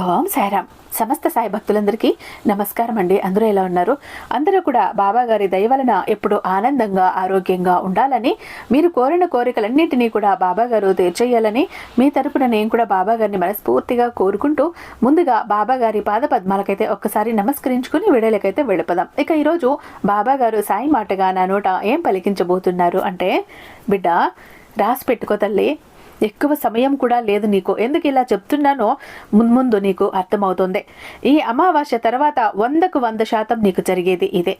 ఓం సాయిరామ్. సమస్త సాయి భక్తులందరికీ నమస్కారం అండి అందరూ ఎలా ఉన్నారు? అందరూ కూడా బాబా గారి దయ వలన ఎప్పుడు ఆనందంగా ఆరోగ్యంగా ఉండాలని మీరు కోరిన కోరికలన్నింటినీ కూడా బాబా గారు తీర్చేయాలని మీ తరపున నేను కూడా బాబా గారిని మనస్ఫూర్తిగా కోరుకుంటూ ముందుగా బాబా గారి పాద పద్మాలకైతే ఒక్కసారి నమస్కరించుకుని విడలకైతే వెళ్ళిపోదాం. ఇక ఈరోజు బాబా గారు సాయి మాటగా నా నోట ఏం పలికించబోతున్నారు అంటే బిడ్డ రాసి పెట్టుకో తల్లి. ఎక్కువ సమయం కూడా లేదు నీకు. ఎందుకు ఇలా చెప్తున్నానో ముందు నీకు అర్థమవుతుంది. ఈ అమావాస్య తర్వాత వందకు వంద శాతం నీకు జరిగేది ఇదే.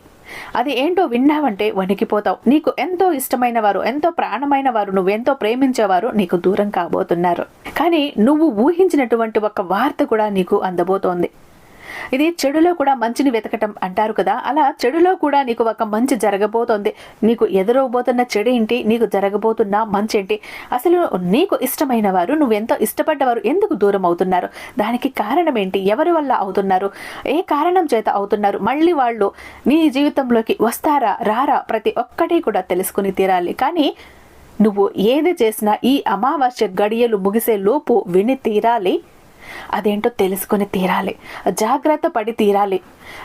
అది ఏంటో విన్నావంటే వణికిపోతావు. నీకు ఎంతో ఇష్టమైన వారు ఎంతో ప్రాణమైన వారు నువ్వెంతో ప్రేమించేవారు నీకు దూరం కాబోతున్నారు. కానీ నువ్వు ఊహించినటువంటి ఒక వార్త కూడా నీకు అందబోతోంది. ఇది చెడులో కూడా మంచిని వెతకటం అంటారు కదా. అలా చెడులో కూడా నీకు ఒక మంచి జరగబోతోంది. నీకు ఎదురవబోతున్న చెడు ఏంటి? నీకు జరగబోతున్న మంచి ఏంటి? అసలు నీకు ఇష్టమైన వారు నువ్వెంతో ఇష్టపడ్డవారు ఎందుకు దూరం అవుతున్నారు? దానికి కారణం ఏంటి? ఎవరి వల్ల అవుతున్నారు? ఏ కారణం చేత అవుతున్నారు? మళ్ళీ వాళ్ళు నీ జీవితంలోకి వస్తారా రారా? ప్రతి ఒక్కటి కూడా తెలుసుకుని తీరాలి. కానీ నువ్వు ఏది చేసినా ఈ అమావాస్య గడియలు ముగిసే లోపు విని తీరాలి. అదేంటో తెలుసుకొని తీరాలి. జాగ్రత్త పడి తీరాలి.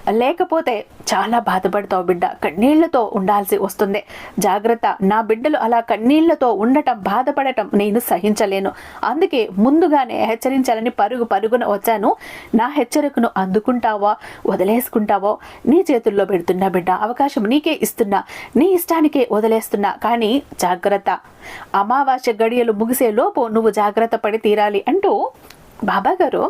లేకపోతే చాలా బాధపడతావు బిడ్డ. కన్నీళ్ళతో ఉండాల్సి వస్తుంది. జాగ్రత్త. నా బిడ్డలు అలా కన్నీళ్ళతో ఉండటం బాధపడటం నేను సహించలేను. అందుకే ముందుగానే హెచ్చరించాలని పరుగు పరుగున వచ్చాను. నా హెచ్చరికను అందుకుంటావా? వదిలేసుకుంటావో? నీ చేతుల్లో పెడుతున్నా బిడ్డ. అవకాశం నీకే ఇస్తున్నా. నీ ఇష్టానికే వదిలేస్తున్నా. కానీ జాగ్రత్త. అమావాస్య గడియలు ముగిసే లోపు నువ్వు జాగ్రత్త పడి తీరాలి అంటూ బాబా గారు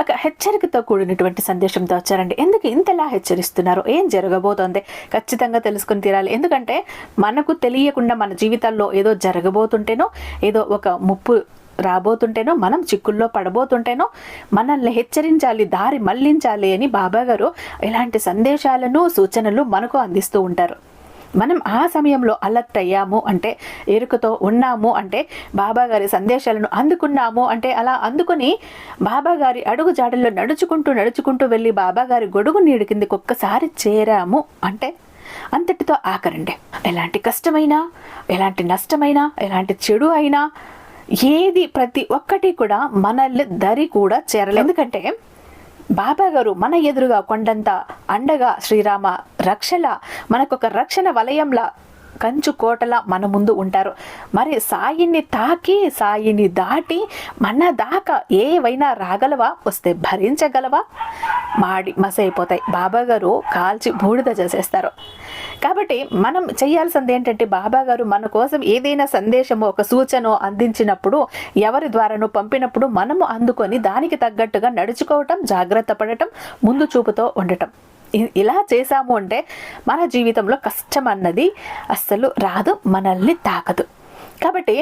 ఒక హెచ్చరికతో కూడినటువంటి సందేశంతో వచ్చారండి. ఎందుకు ఇంతలా హెచ్చరిస్తున్నారు? ఏం జరగబోతోంది? ఖచ్చితంగా తెలుసుకుని తీరాలి. ఎందుకంటే మనకు తెలియకుండా మన జీవితాల్లో ఏదో జరగబోతుంటేనో ఏదో ఒక ముప్పు రాబోతుంటేనో మనం చిక్కుల్లో పడబోతుంటేనో మనల్ని హెచ్చరించాలి దారి మళ్ళించాలి అని బాబా గారు ఇలాంటి సందేశాలను సూచనలు మనకు అందిస్తూ ఉంటారు. మనం ఆ సమయంలో అలర్ట్ అయ్యాము అంటే ఎరుకతో ఉన్నాము అంటే బాబా గారి సందేశాలను అందుకున్నాము అంటే అలా అందుకుని బాబా గారి అడుగు జాడల్లో నడుచుకుంటూ నడుచుకుంటూ వెళ్ళి బాబా గారి గొడుగు నీడి కిందకి ఒక్కసారి చేరాము అంటే అంతటితో ఆఖరండి. ఎలాంటి కష్టమైనా ఎలాంటి నష్టమైనా ఎలాంటి చెడు అయినా ఏది ప్రతి ఒక్కటి కూడా మనల్ని దరి కూడా చేరలేదు. ఎందుకంటే బాబా గారు మన ఎదురుగా కొండంత అండగా శ్రీరామ రక్షల మనకొక రక్షణ వలయంలా కంచు కోటల మన ముందు ఉంటారు. మరి సాయిని తాకి సాయిని దాటి మన దాకా ఏవైనా రాగలవా? వస్తే భరించగలవా? మాడి మసైపోతాయి. బాబా గారు కాల్చి బూడిద చేసేస్తారు. కాబట్టి మనం చేయాల్సింది ఏంటంటే బాబా గారు మన కోసం ఏదైనా సందేశమో ఒక సూచన అందించినప్పుడు ఎవరి ద్వారానో పంపినప్పుడు మనము అందుకొని దానికి తగ్గట్టుగా నడుచుకోవటం జాగ్రత్త పడటం ముందు చూపుతో ఉండటం. ఇ- ఇలా చేశాము అంటే మన జీవితంలో కష్టం అన్నది అస్సలు రాదు మనల్ని తాకదు. కాబట్టి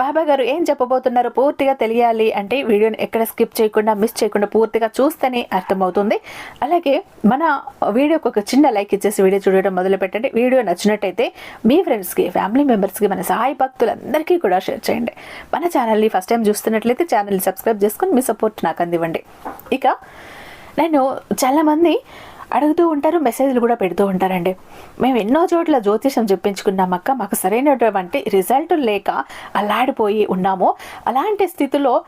బాబా గారు ఏం చెప్పబోతున్నారు పూర్తిగా తెలియాలి అంటే వీడియోని ఎక్కడ స్కిప్ చేయకుండా మిస్ చేయకుండా పూర్తిగా చూస్తేనే అర్థమవుతుంది. అలాగే మన వీడియోకి ఒక చిన్న లైక్ ఇచ్చేసి వీడియో చూడడం మొదలు పెట్టండి. వీడియో నచ్చినట్టయితే మీ ఫ్రెండ్స్కి ఫ్యామిలీ మెంబర్స్కి మన సహాయ భక్తులందరికీ కూడా షేర్ చేయండి. మన ఛానల్ని ఫస్ట్ టైం చూస్తున్నట్లయితే ఛానల్ని సబ్స్క్రైబ్ చేసుకొని మీ సపోర్ట్ నాకు అందివ్వండి. ఇక నేను చాలామంది అడుగుతూ ఉంటారు మెసేజ్లు కూడా పెడుతూ ఉంటారండి. మేము ఎన్నో చోట్ల జ్యోతిషం చెప్పించుకున్నాం అక్క మాకు సరైనటువంటి రిజల్ట్ లేక అలాడిపోయి ఉన్నాము. అలాంటి స్థితిలో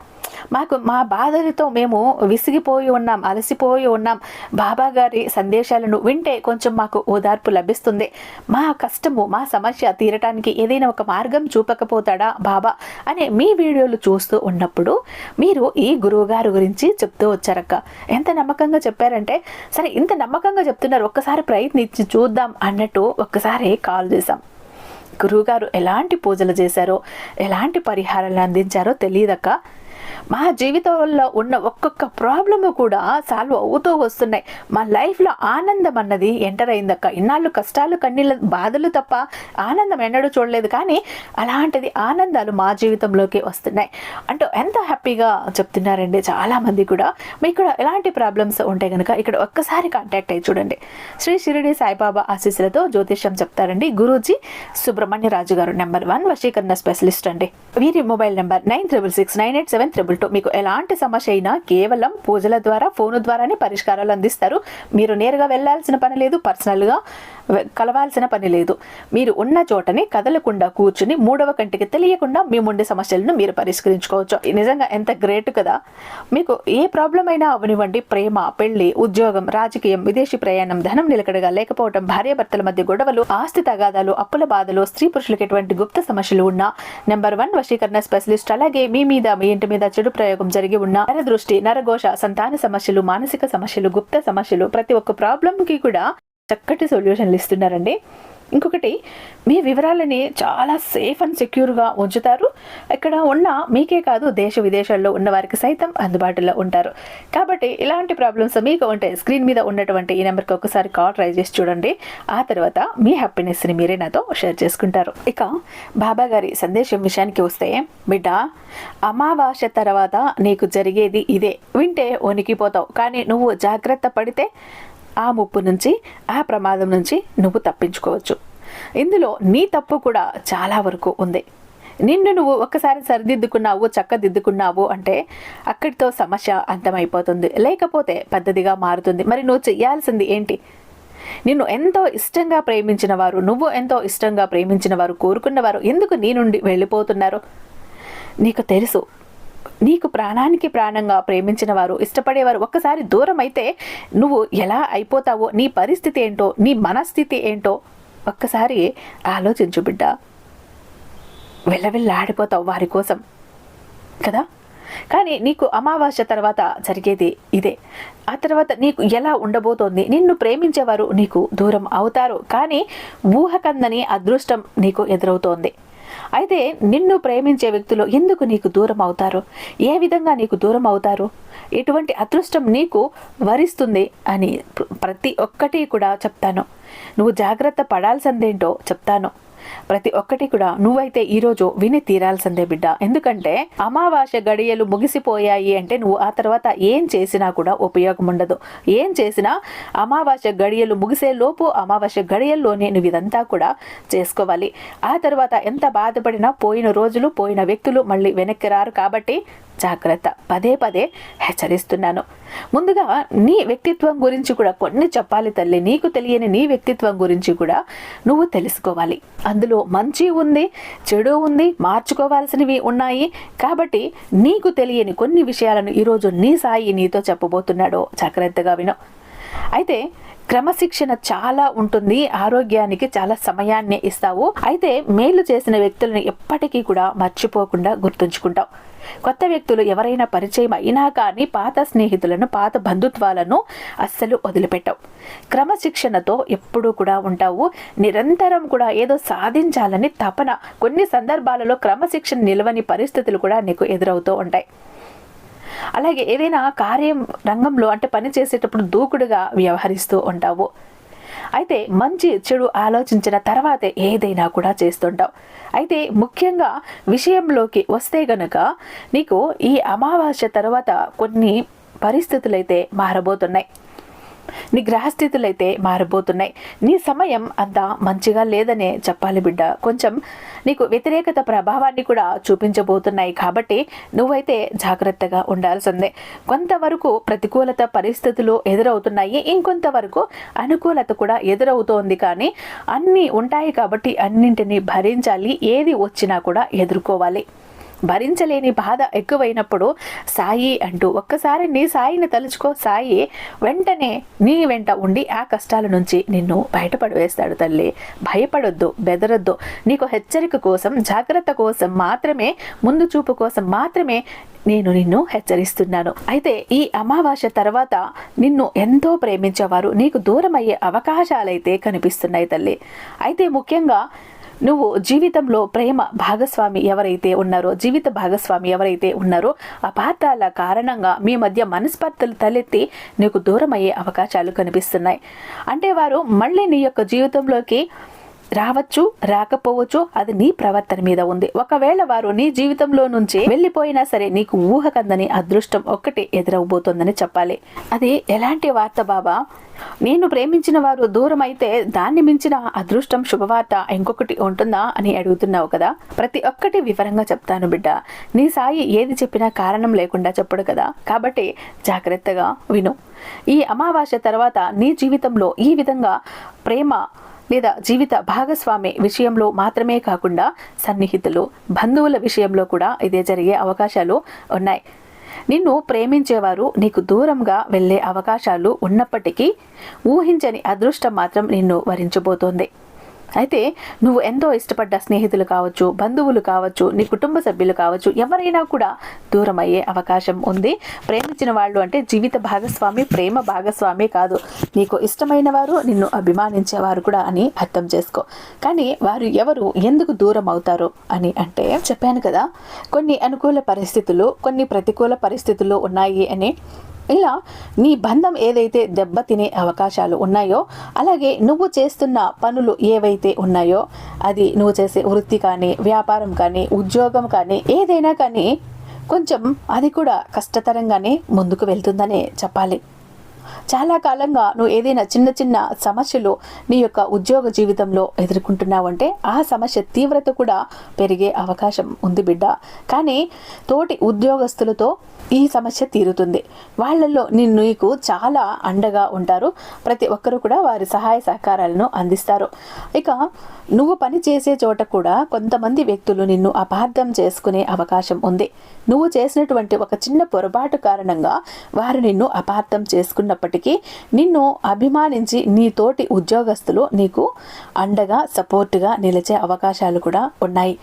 మాకు మా బాధలతో మేము విసిగిపోయి ఉన్నాం అలసిపోయి ఉన్నాం. బాబా గారి సందేశాలను వింటే కొంచెం మాకు ఓదార్పు లభిస్తుంది. మా కష్టము మా సమస్య తీరటానికి ఏదైనా ఒక మార్గం చూపకపోతాడా బాబా అనే మీ వీడియోలు చూస్తూ ఉన్నప్పుడు మీరు ఈ గురువు గారి గురించి చెప్తూ వచ్చారక్క. ఎంత నమ్మకంగా చెప్పారంటే సరే ఇంత నమ్మకంగా చెప్తున్నారు ఒక్కసారి ప్రయత్నించి చూద్దాం అన్నట్టు ఒక్కసారి కాల్ చేశాం. గురువుగారు ఎలాంటి పూజలు చేశారో ఎలాంటి పరిహారాలు అందించారో తెలియదక్క. మా జీవితంలో ఉన్న ఒక్కొక్క ప్రాబ్లము కూడా సాల్వ్ అవుతూ వస్తున్నాయి. మా లైఫ్లో ఆనందం అన్నది ఎంటర్ అయిందక్క. ఇన్నాళ్ళు కష్టాలు కన్నీళ్ళ బాధలు తప్ప ఆనందం ఎన్నడూ చూడలేదు. కానీ అలాంటిది ఆనందాలు మా జీవితంలోకి వస్తున్నాయి. అంటూ ఎంత హ్యాపీగా చెప్తున్నారండి చాలామంది కూడా. మీకు కూడా ఎలాంటి ప్రాబ్లమ్స్ ఉంటే కనుక ఇక్కడ ఒక్కసారి కాంటాక్ట్ అయ్యి చూడండి. శ్రీ షిరిడి సాయిబాబా ఆశీస్సులతో జ్యోతిష్యం చెప్తారండి. గురూజీ సుబ్రహ్మణ్య రాజు గారు నెంబర్ వన్ వశీకరణ స్పెషలిస్ట్ అండి. వీరి mobile number nine triple six nine eight seven triple two మీకు ఎలాంటి సమస్య అయినా కేవలం పూజల ద్వారా ఫోను ద్వారానే పరిష్కారాలు అందిస్తారు. మీరు నేరుగా వెళ్ళాల్సిన పని లేదు. పర్సనల్గా కలవాల్సిన పని లేదు. మీరు ఉన్న చోటని కదలకుండా కూర్చుని మూడవ కంటికి తెలియకుండా మీ ఉండే సమస్యలను మీరు పరిష్కరించుకోవచ్చు. నిజంగా ఎంత గ్రేట్ కదా! మీకు ఏ ప్రాబ్లం అయినా అవనివ్వండి. ప్రేమ పెళ్ళి ఉద్యోగం రాజకీయం విదేశీ ప్రయాణం ధనం నిలకడగా లేకపోవడం భార్యాభర్తల మధ్య గొడవలు ఆస్తి తగాదాలు అప్పుల బాధలు స్త్రీ పురుషులకు ఎటువంటి గుప్త సమస్యలు ఉన్నా నెంబర్ వన్ వశీకరణ స్పెషలిస్ట్ అలాగే మీ మీద మీ ఇంటి మీద చెడు ప్రయోగం జరిగి ఉన్న నరదృష్టి నరఘోష సంతాన సమస్యలు మానసిక సమస్యలు గుప్త సమస్యలు ప్రతి ఒక్క ప్రాబ్లంకి కూడా చక్కటి సొల్యూషన్లు ఇస్తున్నారండి. ఇంకొకటి మీ వివరాలని చాలా సేఫ్ అండ్ సెక్యూర్గా ఉంచుతారు. ఇక్కడ ఉన్న మీకే కాదు దేశ విదేశాల్లో ఉన్న వారికి సైతం అందుబాటులో ఉంటారు. కాబట్టి ఇలాంటి ప్రాబ్లమ్స్ మీకు ఉంటే స్క్రీన్ మీద ఉన్నటువంటి ఈ నెంబర్కి ఒకసారి కాల్ ట్రై చేసి చూడండి. ఆ తర్వాత మీ హ్యాపీనెస్ని మీరే నాతో షేర్ చేసుకుంటారు. ఇక బాబా గారి సందేశం విషయానికి వస్తే బిడ్డ అమావాస్య తర్వాత నీకు జరిగేది ఇదే. వింటే వణికిపోతావు. కానీ నువ్వు జాగ్రత్త పడితే ఆ ముప్పు నుంచి ఆ ప్రమాదం నుంచి నువ్వు తప్పించుకోవచ్చు. ఇందులో నీ తప్పు కూడా చాలా వరకు ఉంది. నిన్ను నువ్వు ఒక్కసారి సరిదిద్దుకున్నావు చక్కదిద్దుకున్నావు అంటే అక్కడితో సమస్య అంతమైపోతుంది. లేకపోతే పద్ధతిగా మారుతుంది. మరి నువ్వు చేయాల్సింది ఏంటి? నిన్ను ఎంతో ఇష్టంగా ప్రేమించిన వారు నువ్వు ఎంతో ఇష్టంగా ప్రేమించిన వారు కోరుకున్నవారు ఎందుకు నీ నుండి వెళ్ళిపోతున్నారు? నీకు తెలుసు నీకు ప్రాణానికి ప్రాణంగా ప్రేమించిన వారు ఇష్టపడేవారు ఒక్కసారి దూరం అయితే నువ్వు ఎలా అయిపోతావో నీ పరిస్థితి ఏంటో నీ మనస్థితి ఏంటో ఒక్కసారి ఆలోచించు బిడ్డ. వెళ్ళవెళ్ళాడిపోతావు వారి కోసం. కదా? కానీ నీకు అమావాస్య తర్వాత జరిగేది ఇదే. ఆ తర్వాత నీకు ఎలా ఉండబోతోంది? నిన్ను ప్రేమించేవారు నీకు దూరం అవుతారు. కానీ ఊహకందని అదృష్టం నీకు ఎదురవుతోంది. అయితే నిన్ను ప్రేమించే వ్యక్తులు ఎందుకు నీకు దూరం అవుతారు? ఏ విధంగా నీకు దూరం అవుతారు? ఇటువంటి అదృష్టం నీకు వరిస్తుంది అని ప్రతి ఒక్కటి కూడా చెప్తాను. నువ్వు జాగ్రత్త పడాల్సిందేంటో చెప్తాను. ప్రతి ఒక్కటి కూడా నువ్వైతే ఈరోజు విని తీరాల్సిందే బిడ్డ. ఎందుకంటే అమావాస్య గడియలు ముగిసిపోయాయి అంటే నువ్వు ఆ తర్వాత ఏం చేసినా కూడా ఉపయోగం ఉండదు. ఏం చేసినా అమావాస్య గడియలు ముగిసే లోపు అమావాస్య గడియల్లోనే నువ్వు ఇదంతా కూడా చేసుకోవాలి. ఆ తర్వాత ఎంత బాధపడినా పోయిన రోజులు పోయిన వ్యక్తులు మళ్ళీ వెనక్కి రారు కాబట్టి జాగ్రత్త. పదే పదే హెచ్చరిస్తున్నాను. ముందుగా నీ వ్యక్తిత్వం గురించి కూడా కొన్ని చెప్పాలి తల్లి. నీకు తెలియని నీ వ్యక్తిత్వం గురించి కూడా నువ్వు తెలుసుకోవాలి. అందులో మంచి ఉంది చెడు ఉంది మార్చుకోవాల్సినవి ఉన్నాయి. కాబట్టి నీకు తెలియని కొన్ని విషయాలను ఈరోజు నీ సాయి నీతో చెప్పబోతున్నాడో. జాగ్రత్తగా విను. అయితే క్రమశిక్షణ చాలా ఉంటుంది. ఆరోగ్యానికి చాలా సమయాన్ని ఇస్తావు. అయితే మేలు చేసిన వ్యక్తులను ఎప్పటికీ కూడా మర్చిపోకుండా గుర్తుంచుకుంటావు. కొత్త వ్యక్తులు ఎవరైనా పరిచయం అయినా కానీ పాత స్నేహితులను పాత బంధుత్వాలను అస్సలు వదిలిపెట్టవు. క్రమశిక్షణతో ఎప్పుడూ కూడా ఉంటావు. నిరంతరం కూడా ఏదో సాధించాలని తపన. కొన్ని సందర్భాలలో క్రమశిక్షణ నిలవని పరిస్థితులు కూడా నీకు ఎదురవుతూ ఉంటాయి. అలాగే ఏదైనా కార్యం రంగంలో అంటే పని చేసేటప్పుడు దూకుడుగా వ్యవహరిస్తూ ఉంటావు. అయితే మంచి చెడు ఆలోచించిన తర్వాతే ఏదైనా కూడా చేస్తుంటావు. అయితే ముఖ్యంగా విషయంలోకి వస్తే గనక నీకు ఈ అమావాస్య తర్వాత కొన్ని పరిస్థితులైతే మారబోతున్నాయి. నీ గ్రహస్థితులైతే మారిపోతున్నాయి. నీ సమయం అంత మంచిగా లేదనే చెప్పాలి బిడ్డ. కొంచెం నీకు వ్యతిరేకత ప్రభావాన్ని కూడా చూపించబోతున్నాయి కాబట్టి నువ్వైతే జాగ్రత్తగా ఉండాల్సిందే. కొంతవరకు ప్రతికూలత పరిస్థితులు ఎదురవుతున్నాయి. ఇంకొంతవరకు అనుకూలత కూడా ఎదురవుతోంది కానీ అన్నీ ఉంటాయి కాబట్టి అన్నింటినీ భరించాలి. ఏది వచ్చినా కూడా ఎదుర్కోవాలి. భరించలేని బాధ ఎక్కువైనప్పుడు సాయి అంటూ ఒక్కసారి నీ సాయిని తలుచుకో సాయి వెంటనే నీ వెంట ఉండి ఆ కష్టాల నుంచి నిన్ను బయటపడవేస్తాడు తల్లి. భయపడొద్దు బెదరొద్దు. నీకు హెచ్చరిక కోసం జాగ్రత్త కోసం మాత్రమే ముందు చూపు కోసం మాత్రమే నేను నిన్ను హెచ్చరిస్తున్నాను. అయితే ఈ అమావాస్య తర్వాత నిన్ను ఎంతో ప్రేమించేవారు నీకు దూరమయ్యే అవకాశాలైతే కనిపిస్తున్నాయి తల్లి. అయితే ముఖ్యంగా నువ్వు జీవితంలో ప్రేమ భాగస్వామి ఎవరైతే ఉన్నారో జీవిత భాగస్వామి ఎవరైతే ఉన్నారో అపార్థాల కారణంగా మీ మధ్య మనస్పర్ధలు తలెత్తి నీకు దూరం అయ్యే అవకాశాలు కనిపిస్తున్నాయి. అంటే వారు మళ్ళీ నీ యొక్క జీవితంలోకి రావచ్చు రాకపోవచ్చు అది నీ ప్రవర్తన మీద ఉంది. ఒకవేళ వారు నీ జీవితంలో నుంచి వెళ్ళిపోయినా సరే నీకు ఊహకందని అదృష్టం ఒక్కటే ఎదురవబోతోందని చెప్పాలి. అది ఎలాంటి వార్త బాబా? నేను ప్రేమించిన వారు దూరం అయితే దాన్ని మించిన అదృష్టం శుభవార్త ఇంకొకటి ఉంటుందా అని అడుగుతున్నావు కదా? ప్రతి ఒక్కటి వివరంగా చెప్తాను బిడ్డ. నీ సాయి ఏది చెప్పినా కారణం లేకుండా చెప్పడు కదా. కాబట్టి జాగ్రత్తగా విను. ఈ అమావాస్య తర్వాత నీ జీవితంలో ఈ విధంగా ప్రేమ లేదా జీవిత భాగస్వామి విషయంలో మాత్రమే కాకుండా సన్నిహితులు బంధువుల విషయంలో కూడా ఇదే జరిగే అవకాశాలు ఉన్నాయి. నిన్ను ప్రేమించేవారు నీకు దూరంగా వెళ్ళే అవకాశాలు ఉన్నప్పటికీ ఊహించని అదృష్టం మాత్రం నిన్ను వరించబోతోంది. అయితే నువ్వు ఎంతో ఇష్టపడ్డ స్నేహితులు కావచ్చు బంధువులు కావచ్చు నీ కుటుంబ సభ్యులు కావచ్చు ఎవరైనా కూడా దూరం అయ్యే అవకాశం ఉంది. ప్రేమించిన వాళ్ళు అంటే జీవిత భాగస్వామి ప్రేమ భాగస్వామి కాదు. నీకు ఇష్టమైన వారు నిన్ను అభిమానించేవారు కూడా అని అర్థం చేసుకో. కానీ వారు ఎవరు ఎందుకు దూరం అవుతారు అని అంటే చెప్పాను కదా. కొన్ని అనుకూల పరిస్థితులు కొన్ని ప్రతికూల పరిస్థితులు ఉన్నాయి అని ఇలా నీ బంధం ఏదైతే దెబ్బతినే అవకాశాలు ఉన్నాయో అలాగే నువ్వు చేస్తున్న పనులు ఏవైతే ఉన్నాయో అది నువ్వు చేసే వృత్తి కానీ వ్యాపారం కానీ ఉద్యోగం కానీ ఏదైనా కానీ కొంచెం అది కూడా కష్టతరంగానే ముందుకు వెళ్తుందనే చెప్పాలి. చాలా కాలంగా నువ్వు ఏదైనా చిన్న చిన్న సమస్యలు నీ యొక్క ఉద్యోగ జీవితంలో ఎదుర్కొంటున్నావంటే ఆ సమస్య తీవ్రత కూడా పెరిగే అవకాశం ఉంది బిడ్డ. కానీ తోటి ఉద్యోగస్తులతో ఈ సమస్య తీరుతుంది. వాళ్ళల్లో నిన్ను నీకు చాలా అండగా ఉంటారు. ప్రతి ఒక్కరూ కూడా వారి సహాయ సహకారాలను అందిస్తారు. ఇక నువ్వు పని చేసే చోట కూడా కొంతమంది వ్యక్తులు నిన్ను అపార్థం చేసుకునే అవకాశం ఉంది. నువ్వు చేసినటువంటి ఒక చిన్న పొరపాటు కారణంగా వారు నిన్ను అపార్థం చేసుకున్నప్పటికీ నిన్ను అభిమానించి నీ తోటి ఉద్యోగస్తులు నీకు అండగా సపోర్టుగా నిలిచే అవకాశాలు కూడా ఉన్నాయి.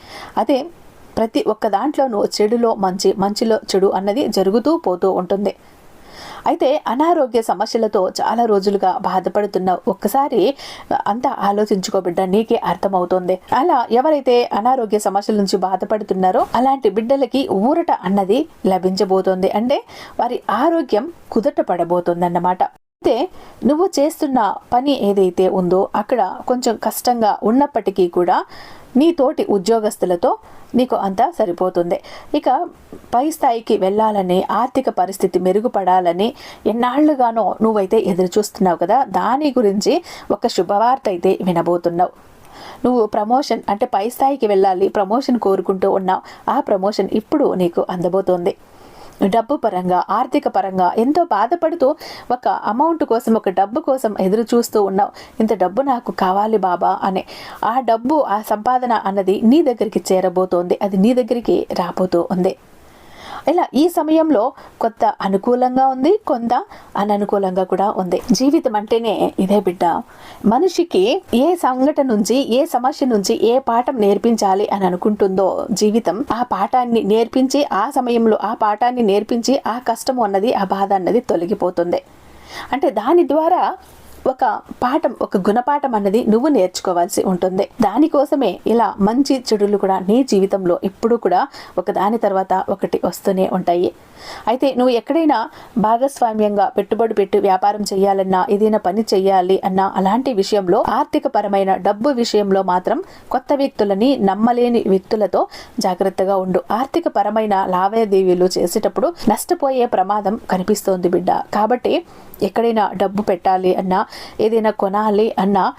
అదే ప్రతి ఒక్క దాంట్లోనూ చెడులో మంచి మంచిలో చెడు అన్నది జరుగుతూ పోతూ ఉంటుంది. అయితే అనారోగ్య సమస్యలతో చాలా రోజులుగా బాధపడుతున్న ఒక్కసారి అంతా ఆలోచించుకోబిడ్డ నీకే అర్థమవుతుంది. అలా ఎవరైతే అనారోగ్య సమస్యల నుంచి బాధపడుతున్నారో అలాంటి బిడ్డలకి ఊరట అన్నది లభించబోతోంది. అంటే వారి ఆరోగ్యం కుదట పడబోతుందన్నమాట అయితే నువ్వు చేస్తున్న పని ఏదైతే ఉందో అక్కడ కొంచెం కష్టంగా ఉన్నప్పటికీ కూడా నీ తోటి ఉద్యోగస్తులతో నీకు అంతా సరిపోతుంది. ఇక పై స్థాయికి వెళ్ళాలని ఆర్థిక పరిస్థితి మెరుగుపడాలని ఎన్నాళ్ళుగానో నువ్వైతే ఎదురు చూస్తున్నావు కదా దాని గురించి ఒక శుభవార్త అయితే వినబోతున్నావు. నువ్వు ప్రమోషన్ అంటే పై స్థాయికి వెళ్ళాలి ప్రమోషన్ కోరుకుంటూ ఉన్నావు. ఆ ప్రమోషన్ ఇప్పుడు నీకు అందబోతోంది. డబ్బు పరంగా ఆర్థిక పరంగా ఎంతో బాధపడుతూ ఒక అమౌంట్ కోసం ఒక డబ్బు కోసం ఎదురు చూస్తూ ఉన్నావు. ఇంత డబ్బు నాకు కావాలి బాబా అనే ఆ డబ్బు ఆ సంపాదన అన్నది నీ దగ్గరికి చేరబోతోంది. అది నీ దగ్గరికి రాబోతూ ఉంది ఇలా ఈ సమయంలో కొంత అనుకూలంగా ఉంది కొంత అననుకూలంగా కూడా ఉంది. జీవితం అంటేనే ఇదే బిడ్డ. మనిషికి ఏ సంఘటన నుంచి ఏ సమస్య నుంచి ఏ పాఠం నేర్పించాలి అని అనుకుంటుందో జీవితం ఆ పాఠాన్ని నేర్పించి ఆ సమయంలో ఆ పాఠాన్ని నేర్పించి ఆ కష్టం అన్నది ఆ బాధ అన్నది తొలగిపోతుంది. అంటే దాని ద్వారా ఒక పాఠం ఒక గుణపాఠం అన్నది నువ్వు నేర్చుకోవాల్సి ఉంటుంది. దానికోసమే ఇలా మంచి చెడులు కూడా నీ జీవితంలో ఇప్పుడు కూడా ఒక దాని తర్వాత ఒకటి వస్తూనే ఉంటాయి. అయితే నువ్వు ఎక్కడైనా భాగస్వామ్యంగా పెట్టుబడి పెట్టి వ్యాపారం చేయాలన్నా ఏదైనా పని చేయాలి అన్నా అలాంటి విషయంలో ఆర్థిక పరమైన డబ్బు విషయంలో మాత్రం కొత్త వ్యక్తులని నమ్మలేని వ్యక్తులతో జాగ్రత్తగా ఉండు. ఆర్థిక పరమైన లావాదేవీలు చేసేటప్పుడు నష్టపోయే ప్రమాదం కనిపిస్తోంది బిడ్డ. కాబట్టి ఎక్కడైనా డబ్బు పెట్టాలి అన్నా ఏదైనా కొనాలి అన్నా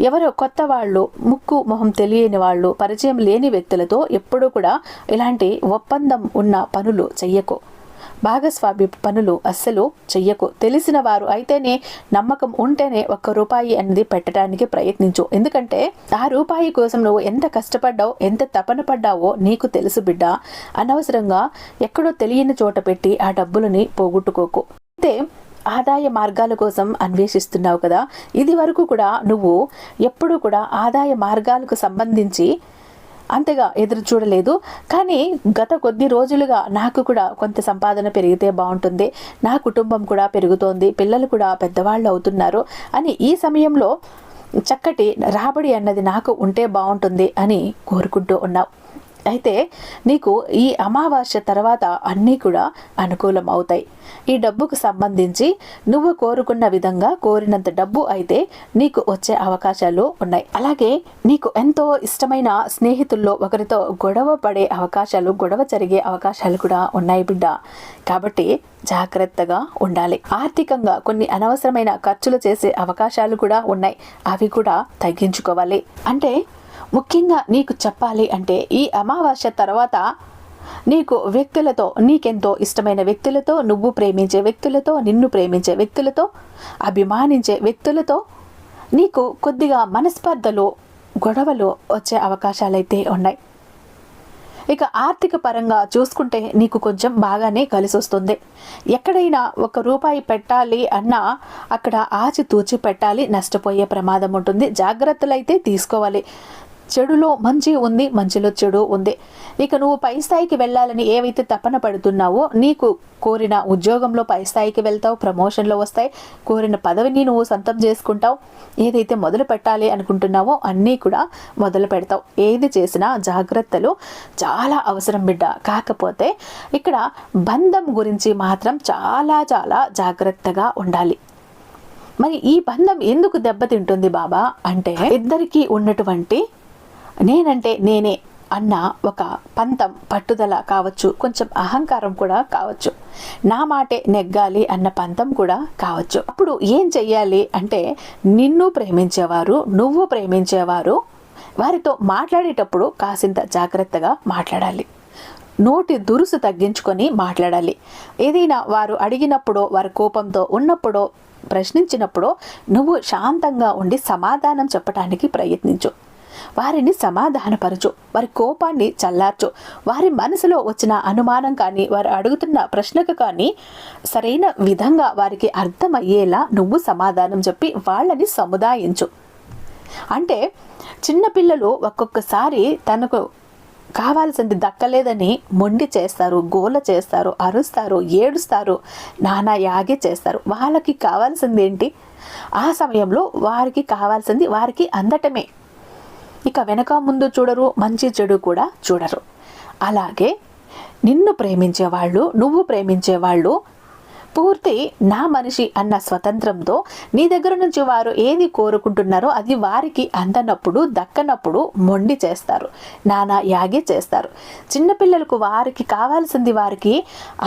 ఎవరో కొత్త వాళ్ళు ముక్కు మొహం తెలియని వాళ్ళు పరిచయం లేని వ్యక్తులతో ఎప్పుడూ కూడా ఇలాంటి ఒప్పందం ఉన్న పనులు చెయ్యకు. భాగస్వామి పనులు అస్సలు చెయ్యకు. తెలిసిన వారు అయితేనే నమ్మకం ఉంటేనే ఒక్క రూపాయి అనేది పెట్టడానికి ప్రయత్నించు. ఎందుకంటే ఆ రూపాయి కోసం నువ్వు ఎంత కష్టపడ్డావు ఎంత తపన పడ్డావో నీకు తెలుసు బిడ్డ. అనవసరంగా ఎక్కడో తెలియని చోట పెట్టి ఆ డబ్బులని పోగొట్టుకోకు. అయితే ఆదాయ మార్గాల కోసం అన్వేషిస్తున్నావు కదా. ఇది వరకు కూడా నువ్వు ఎప్పుడూ కూడా ఆదాయ మార్గాలకు సంబంధించి అంతగా ఎదురు చూడలేదు. కానీ గత కొద్ది రోజులుగా నాకు కూడా కొంత సంపాదన పెరిగితే బాగుంటుంది. నా కుటుంబం కూడా పెరుగుతోంది. పిల్లలు కూడా పెద్దవాళ్ళు అవుతున్నారు అని ఈ సమయంలో చక్కటి రాబడి అన్నది నాకు ఉంటే బాగుంటుంది అని కోరుకుంటూ ఉన్నావు. అయితే నీకు ఈ అమావాస్య తర్వాత అన్నీ కూడా అనుకూలం అవుతాయి ఈ డబ్బుకు సంబంధించి నువ్వు కోరుకున్న విధంగా కోరినంత డబ్బు అయితే నీకు వచ్చే అవకాశాలు ఉన్నాయి. అలాగే నీకు ఎంతో ఇష్టమైన స్నేహితుల్లో ఒకరితో గొడవ పడే అవకాశాలు గొడవ జరిగే అవకాశాలు కూడా ఉన్నాయి బిడ్డ. కాబట్టి జాగ్రత్తగా ఉండాలి. ఆర్థికంగా కొన్ని అనవసరమైన ఖర్చులు చేసే అవకాశాలు కూడా ఉన్నాయి. అవి కూడా తగ్గించుకోవాలి. అంటే ముఖ్యంగా నీకు చెప్పాలి అంటే ఈ అమావాస్య తర్వాత నీకు వ్యక్తులతో నీకెంతో ఇష్టమైన వ్యక్తులతో నువ్వు ప్రేమించే వ్యక్తులతో నిన్ను ప్రేమించే వ్యక్తులతో అభిమానించే వ్యక్తులతో నీకు కొద్దిగా మనస్పర్ధలు గొడవలు వచ్చే అవకాశాలైతే ఉన్నాయి. ఇక ఆర్థిక పరంగా చూసుకుంటే నీకు కొంచెం బాగానే కలిసి వస్తుంది. ఎక్కడైనా ఒక రూపాయి పెట్టాలి అన్నా అక్కడ ఆచితూచి పెట్టాలి నష్టపోయే ప్రమాదం ఉంటుంది. జాగ్రత్తలు అయితే తీసుకోవాలి. చెడులో మంచి ఉంది మంచిలో చెడు ఉంది. ఇక నువ్వు పై స్థాయికి వెళ్ళాలని ఏవైతే తపన పడుతున్నావో నీకు కోరిన ఉద్యోగంలో పై స్థాయికి వెళ్తావు ప్రమోషన్లో వస్తాయి. కోరిన పదవిని నువ్వు సొంతం చేసుకుంటావు. ఏదైతే మొదలు పెట్టాలి అనుకుంటున్నావో అన్నీ కూడా మొదలు పెడతావు. ఏది చేసినా జాగ్రత్తలు చాలా అవసరం బిడ్డ. కాకపోతే ఇక్కడ బంధం గురించి మాత్రం చాలా చాలా జాగ్రత్తగా ఉండాలి. మరి ఈ బంధం ఎందుకు దెబ్బతింటుంది బాబా? అంటే ఇద్దరికీ ఉన్నటువంటి నేనంటే నేనే అన్న ఒక పంతం పట్టుదల కావచ్చు కొంచెం అహంకారం కూడా కావచ్చు. నా మాటే నెగ్గాలి అన్న పంతం కూడా కావచ్చు. అప్పుడు ఏం చెయ్యాలి అంటే నిన్ను ప్రేమించేవారు నువ్వు ప్రేమించేవారు వారితో మాట్లాడేటప్పుడు కాసింత జాగ్రత్తగా మాట్లాడాలి. నోటి దురుసు తగ్గించుకొని మాట్లాడాలి. ఏదైనా వారు అడిగినప్పుడో వారి కోపంతో ఉన్నప్పుడో ప్రశ్నించినప్పుడో నువ్వు శాంతంగా ఉండి సమాధానం చెప్పడానికి ప్రయత్నించు. వారిని సమాధానపరచు వారి కోపాన్ని చల్లార్చు. వారి మనసులో వచ్చిన అనుమానం కానీ వారు అడుగుతున్న ప్రశ్నకు కానీ సరైన విధంగా వారికి అర్థమయ్యేలా నువ్వు సమాధానం చెప్పి వాళ్ళని సముదాయించు. అంటే చిన్నపిల్లలు ఒక్కొక్కసారి తనకు కావాల్సింది దక్కలేదని మొండి చేస్తారు గోల చేస్తారు అరుస్తారు ఏడుస్తారు నానా యాగి చేస్తారు. వాళ్ళకి కావాల్సింది ఏంటి ఆ సమయంలో వారికి కావాల్సింది వారికి అందటమే. ఇక వెనక ముందు చూడరు మంచి చెడు కూడా చూడరు. అలాగే నిన్ను ప్రేమించేవాళ్ళు నువ్వు ప్రేమించేవాళ్ళు పూర్తి నా మనిషి అన్న స్వతంత్రంతో నీ దగ్గర నుంచి వారు ఏది కోరుకుంటున్నారో అది వారికి అందనప్పుడు దక్కనప్పుడు మొండి చేస్తారు నానా యాగి చేస్తారు. చిన్నపిల్లలకు వారికి కావాల్సింది వారికి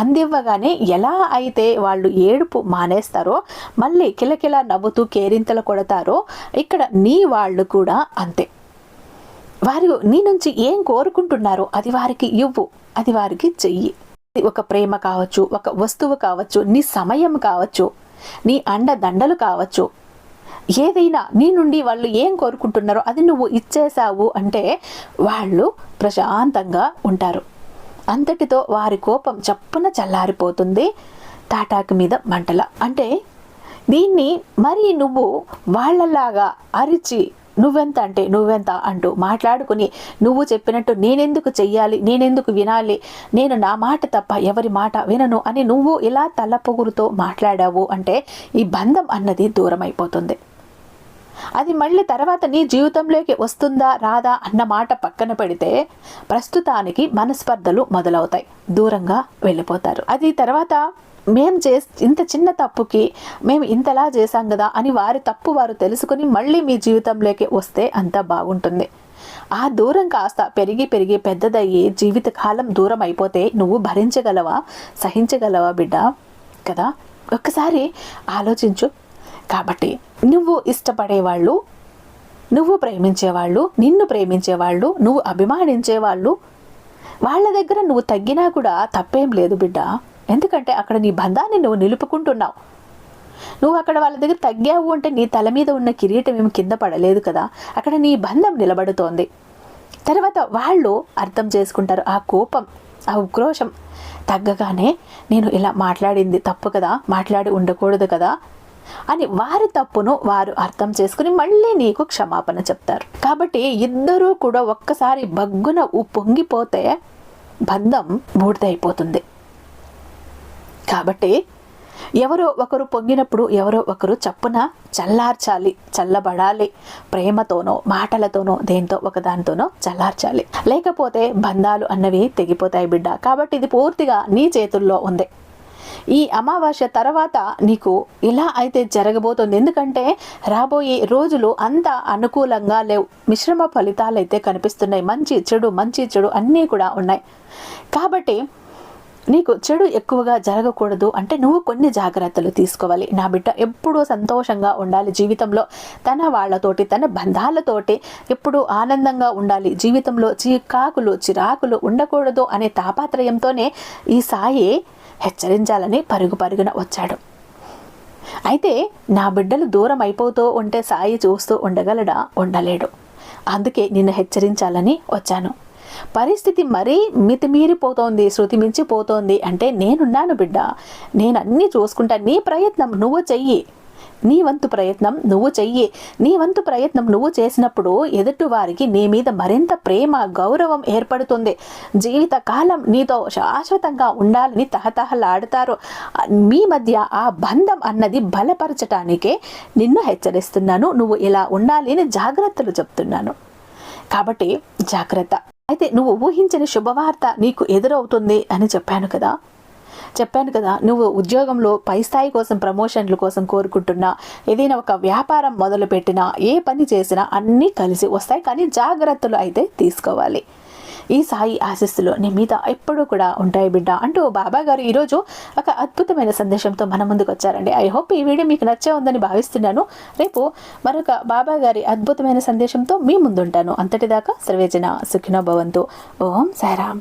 అందివ్వగానే ఎలా అయితే వాళ్ళు ఏడుపు మానేస్తారో మళ్ళీ కిలకిల నవ్వుతూ కేరింతలు కొడతారో ఇక్కడ నీ వాళ్ళు కూడా అంతే. వారు నీ నుంచి ఏం కోరుకుంటున్నారో అది వారికి ఇవ్వు అది వారికి చెయ్యి. ఒక ప్రేమ కావచ్చు ఒక వస్తువు కావచ్చు నీ సమయం కావచ్చు నీ అండ దండలు కావచ్చు. ఏదైనా నీ నుండి వాళ్ళు ఏం కోరుకుంటున్నారో అది నువ్వు ఇచ్చేసావు అంటే వాళ్ళు ప్రశాంతంగా ఉంటారు. అంతటితో వారి కోపం చప్పున చల్లారిపోతుంది తాటాకు మీద మంటల. అంటే దీన్ని మరి నువ్వు వాళ్ళలాగా అరిచి నువ్వెంత అంటే నువ్వెంత అంటూ మాట్లాడుకుని నువ్వు చెప్పినట్టు నేనెందుకు చెయ్యాలి? నేనెందుకు వినాలి? నేను నా మాట తప్ప ఎవరి మాట వినను అని నువ్వు ఇలా తలపొగురుతో మాట్లాడావు అంటే ఈ బంధం అన్నది దూరం అయిపోతుంది అది మళ్ళీ తర్వాత నీ జీవితంలోకి వస్తుందా రాదా అన్న మాట పక్కన పెడితే ప్రస్తుతానికి మనస్పర్ధలు మొదలవుతాయి. దూరంగా వెళ్ళిపోతారు. అది తర్వాత మేము చే ఇంత చిన్న తప్పుకి మేము ఇంతలా చేశాం కదా అని వారి తప్పు వారు తెలుసుకుని మళ్ళీ మీ జీవితంలోకి వస్తే అంతా బాగుంటుంది. ఆ దూరం కాస్త పెరిగి పెరిగి పెద్దదయ్యి జీవితకాలం దూరం అయిపోతే నువ్వు భరించగలవా? సహించగలవా బిడ్డ? కదా? ఒక్కసారి ఆలోచించు. కాబట్టి నువ్వు ఇష్టపడేవాళ్ళు నువ్వు ప్రేమించేవాళ్ళు నిన్ను ప్రేమించేవాళ్ళు నువ్వు అభిమానించేవాళ్ళు వాళ్ళ దగ్గర నువ్వు తగ్గినా కూడా తప్పేం లేదు బిడ్డ. ఎందుకంటే అక్కడ నీ బంధాన్ని నువ్వు నిలుపుకుంటున్నావు. నువ్వు అక్కడ వాళ్ళ దగ్గర తగ్గావు అంటే నీ తల మీద ఉన్న కిరీటం ఏమి కింద పడలేదు కదా? అక్కడ నీ బంధం నిలబడుతోంది. తర్వాత వాళ్ళు అర్థం చేసుకుంటారు ఆ కోపం ఆ ఉక్రోషం. తగ్గగానే నేను ఇలా మాట్లాడింది తప్పు కదా? మాట్లాడి ఉండకూడదు కదా? అని వారి తప్పును వారు అర్థం చేసుకుని మళ్ళీ నీకు క్షమాపణ చెప్తారు. కాబట్టి ఇద్దరూ కూడా ఒక్కసారి బగ్గున పొంగిపోతే బంధం బూడిదైపోతుంది. కాబట్టి ఎవరో ఒకరు పొంగినప్పుడు ఎవరో ఒకరు చప్పున చల్లార్చాలి చల్లబడాలి. ప్రేమతోనో మాటలతోనో దేంతో ఒకదానితోనో చల్లార్చాలి. లేకపోతే బంధాలు అన్నవి తెగిపోతాయి బిడ్డ. కాబట్టి ఇది పూర్తిగా నీ చేతుల్లో ఉంది. ఈ అమావాస్య తర్వాత నీకు ఇలా అయితే జరగబోతుంది. ఎందుకంటే రాబోయే రోజులు అంత అనుకూలంగా లేవు. మిశ్రమ ఫలితాలు అయితే కనిపిస్తున్నాయి. మంచి చెడు మంచి చెడు అన్నీ కూడా ఉన్నాయి. కాబట్టి నీకు చెడు ఎక్కువగా జరగకూడదు అంటే నువ్వు కొన్ని జాగ్రత్తలు తీసుకోవాలి. నా బిడ్డ ఎప్పుడూ సంతోషంగా ఉండాలి జీవితంలో. తన వాళ్ళతోటి తన బంధాలతోటి ఎప్పుడూ ఆనందంగా ఉండాలి. జీవితంలో చికాకులు చిరాకులు ఉండకూడదు అనే తాపాత్రయంతోనే ఈ సాయి హెచ్చరించాలని పరుగు పరుగున వచ్చాడు. అయితే నా బిడ్డలు దూరం అయిపోతూ ఉంటే సాయి చూస్తూ ఉండగలడా? ఉండలేడు. అందుకే నిన్ను హెచ్చరించాలని వచ్చాను. పరిస్థితి మరీ మితిమీరిపోతోంది శృతి మించిపోతోంది అంటే నేనున్నాను బిడ్డ. నేను అన్నీ చూసుకుంటా. నీ ప్రయత్నం నువ్వు చెయ్యి. నీ వంతు ప్రయత్నం నువ్వు చెయ్యి. నీ వంతు ప్రయత్నం నువ్వు చేసినప్పుడు ఎదుటి వారికి నీ మీద మరింత ప్రేమ గౌరవం ఏర్పడుతుంది. జీవితకాలం నీతో శాశ్వతంగా ఉండాలని తహతహలాడుతారు. మీ మధ్య ఆ బంధం అన్నది బలపరచటానికే నిన్ను హెచ్చరిస్తున్నాను. నువ్వు ఇలా ఉండాలి అని జాగ్రత్తలు చెప్తున్నాను. కాబట్టి జాగ్రత్త. అయితే నువ్వు ఊహించని శుభవార్త నీకు ఎదురవుతుంది అని చెప్పాను కదా. చెప్పాను కదా నువ్వు ఉద్యోగంలో పై స్థాయి కోసం ప్రమోషన్ల కోసం కోరుకుంటున్నా ఏదైనా ఒక వ్యాపారం మొదలుపెట్టినా ఏ పని చేసినా అన్నీ కలిసి వస్తాయి కానీ జాగ్రత్తలు అయితే తీసుకోవాలి. ఈ సాయి ఆశీస్సులు నీ మీద ఎప్పుడూ కూడా ఉంటాయి బిడ్డ అంటూ బాబా గారు ఈరోజు ఒక అద్భుతమైన సందేశంతో మన ముందుకు వచ్చారండి. ఐ హోప్ ఈ వీడియో మీకు నచ్చే ఉందని భావిస్తున్నాను. రేపు మరొక బాబా గారి అద్భుతమైన సందేశంతో మీ ముందుంటాను. అంతటిదాకా సర్వేజన సుఖినో భవంతు. ఓం సారాం